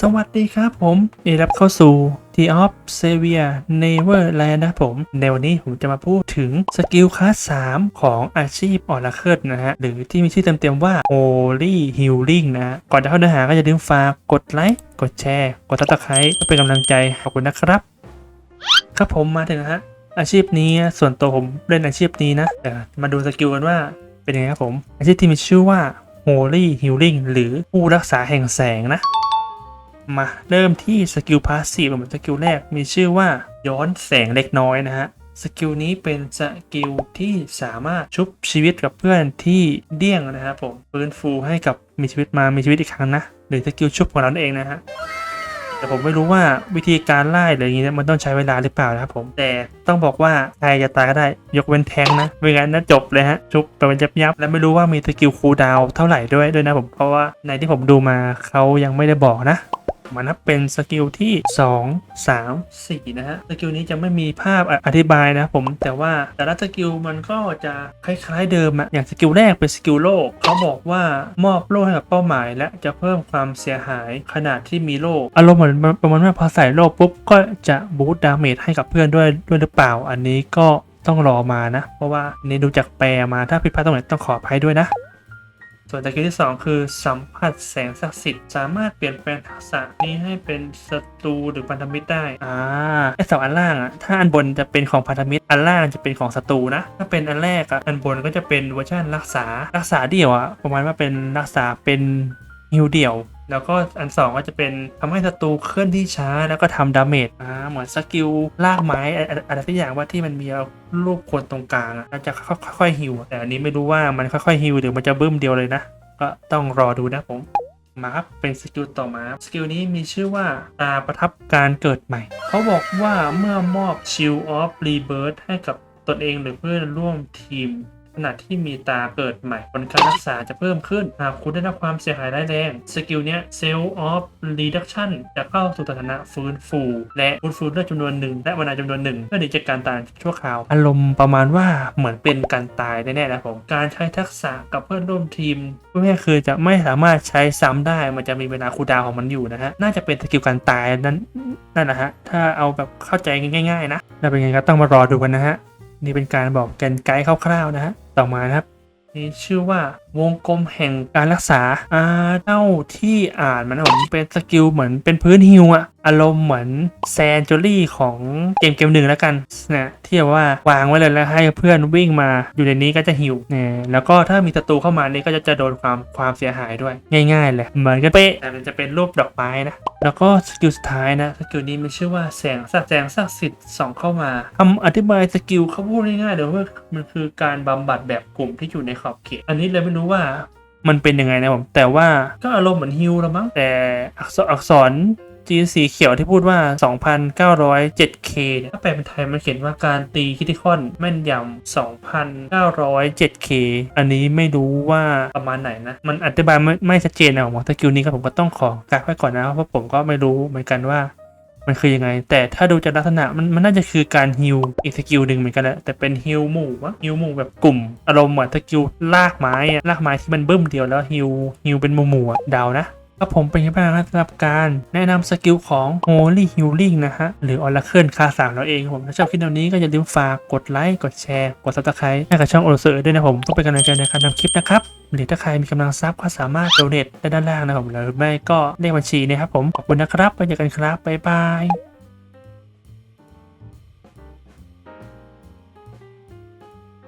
สวัสดีครับผมยินดีรับเข้าสู่ The of Savior Neverland นะผม ในวันนี้ผมจะมาพูดถึงสกิลคลาส 3 ของอาชีพออร์เคิลนะฮะ หรือที่มีชื่อเต็มๆว่า Holy Healing นะ ก่อนจะเข้าเนื้อหาก็อย่าลืมฝากกดไลค์ กดแชร์ กดติดตามเพื่อเป็นกำลังใจ ขอบคุณนะครับ ครับผมมาถึงนะฮะ อาชีพนี้ส่วนตัวผมเล่นอาชีพนี้นะเดี๋ยวมาดูสกิลกันว่าเป็นยังไงครับผม อาชีพที่มีชื่อว่า Holy Healing หรือผู้รักษาแห่งแสงนะ มาเริ่มที่สกิลพาสซีฟเหมือนสกิลแรกมีชื่อว่าย้อนแสงเล็กน้อยนะฮะสกิลนี้เป็นสกิลที่สามารถชุบชีวิตกับเพื่อนที่เดี้ยงนะครับผมฟื้นฟูให้กับมีชีวิตมามีชีวิตอีกครั้งนะหรือสกิลชุบของเรานั่นเองนะฮะแต่ผมไม่รู้ว่าวิธีการไล่หรืออย่างนี้มันต้องใช้เวลาหรือเปล่านะครับผมแต่ต้องบอกว่าใครจะตายก็ได้ยกเว้นแทงนะไม่งั้นนะจบเลยฮะชุบไปเป็นยับยับๆและไม่รู้ว่ามีสกิลคูลดาวเท่าไหร่ด้วยด้วยนะผมเพราะว่าในที่ผมดูมาเขายังไม่ได้บอกนะ มันนับเป็นสกิลที่ 2 3 4 นะฮะ สกิลนี้จะไม่มีภาพออธิบายนะผม แต่ว่าแต่ละสกิลมันก็จะคล้ายๆเดิมอะอย่างสกิลแรกเป็นสกิลโล่เขาบอกว่ามอบโล่ให้กับเป้าหมาย และจะเพิ่มความเสียหายขนาดที่มีโล่อารมณ์เหมือนประมาณว่าพอใส่โล่ปุ๊บก็จะบูตดาเมจให้กับเพื่อนด้วยด้วยหรือเปล่า อันนี้ก็ต้องรอมานะ เพราะว่าอันนี้ดูจากแปลมาถ้าผิดพลาดตรงไหนต้องขออภัยด้วยนะ ส่วนตะกี้ที่ 2 คือสัมผัสแสงศักดิ์สิทธิ์สามารถเปลี่ยนแปลงทักษะนี้ให้เป็นศัตรูหรือพันธมิตรได้ อ่าไอสองอันล่างอะ ถ้าอันบนจะเป็นของพันธมิตร อันล่างจะเป็นของศัตรูนะ ถ้าเป็นอันแรกอะ อันบนก็จะเป็นเวอร์ชันรักษา รักษาเดี่ยวอะ ประมาณว่าเป็นรักษาเป็นฮิวเดี่ยว แล้วก็อันสองก็จะเป็นทำให้ศัตรูเคลื่อนที่ช้าแล้วก็ทำดาเมจอ่าเหมือนสกิลลากไม้อะไรสักอย่างว่าที่มันมีรูปคนตรงกลางอะจะค่อยๆฮิวแต่อันนี้ไม่รู้ว่ามันค่อยๆฮิวหรือมันจะบึ้มเดียวเลยนะ ก็ต้องรอดูนะผมมาครับเป็นสกิลต่อมาสกิลนี้มีชื่อว่าตาประทับการเกิดใหม่ เขาบอกว่าเมื่อมอบ Shield of Rebirth ให้กับตนเองหรือเพื่อนร่วมทีม ขณะที่มีตาเกิดใหม่ผลการรักษาจะเพิ่มขึ้น หากคุณได้รับความเสียหายร้ายแรง สกิลเนี้ย Cell of Reduction จะเข้าสู่สถานะฟื้นฟู และฟื้นฟูเลือดจำนวนหนึ่งและมานาจำนวนหนึ่งเพื่อหนีจากการตายชั่วคราว อารมณ์ประมาณว่าเหมือนเป็นการตายแน่ๆนะผมการใช้ทักษะกับเพื่อนร่วมทีมพูดง่คือจะไม่สามารถใช้ซ้ำได้มันจะมีเวลาคูดาวของมันอยู่นะฮะน่าจะเป็นสกิลการตายนั้นนั่นนะฮะถ้าเอาแบบเข้าใจง่าย ๆ นะแล้วเป็นไงก็ต้องมารอดูกันนะฮะนี่เป็นการบอกแกนไกด์คร่าวๆนะฮะ ต่อมานะครับนี่ชื่อว่า วงกลมแห่งการรักษาอ่าเท่าที่อ่านมันผมเป็นสกิลเหมือนเป็นพื้นฮิวอะอารมณ์เหมือนแซนจูรี่ของเกมเกมหนึ่งแล้วกันนะที่แบว่าวางไว้เลยแล้วให้เพื่อนวิ่งมาอยู่ในนี้ก็จะฮิวเนี่ยแล้วก็ถ้ามีศัตรูเข้ามานี่ก็จะจะโดนความความเสียหายด้วยง่ายๆเลยเหมือนกันเป๊ะแต่มันจะเป็นรูปดอกไม้นะแล้วก็สกิลสุดท้ายนะสกิลนี้มันชื่อว่าแสงสักแสงศักสิทธิ์ส่องเข้ามาคำอธิบายสกิลเขาพูดง่ายๆเดี๋ยวว่ามันคือการบำบัดแบบกลุ่มที่อยู่ในขอบเขตอันนี้เลยไม่รู้ว่ามันเป็นยังไงนะผมแต่ว่าก็อารมณ์เหมือนฮิวแล้วมั้งแต่อักษรอักษรจีนสีเขียวที่พูดว่า 2,907K เนี่ยถ้าแปลเป็นไทยมันเขียนว่าการตีคิติคอนแม่นยำ 2,907K อันนี้ไม่รู้ว่าประมาณไหนนะ มันอธิบายไม่ไม่ชัดเจนนะผมว่าสกิลนี้ครับผมก็ต้องขอกักไว้ก่อนนะ เพราะผมก็ไม่รู้เหมือนกันว่า มันคือยังไง แต่ถ้าดูจากลักษณะมันมันน่าจะคือการฮิวอีกสกิลหนึ่งเหมือนกันแหละแต่เป็นฮิวหมู่วะฮิวหมู่แบบกลุ่มอารมณ์เหมือนสกิลลากไม้อะลากไม้ที่มันบึ้มเดียวแล้วฮิวฮิวเป็นหมู่หมู่อะเดานะ ครับผมเป็นยังไงบ้างครับสำหรับการแนะนำสกิลของ Holy Healing นะฮะ หรือ Oracle คาสามเราเองผมถ้าชอบคลิปแนวนี้ก็อย่าลืมฝากกดไลค์กดแชร์ กด Subscribe ให้กับช่องโอเซอร์ด้วยนะผมก็เป็นกำลังใจในการทำคลิปนะครับ หรือถ้าใครมีกำลังทรัพย์ก็สามารถโดเนทได้ด้านล่างนะครับผมหรือไม่ก็เลขบัญชีนะครับผมขอบคุณนะครับไปเจอกันครับบ๊ายบาย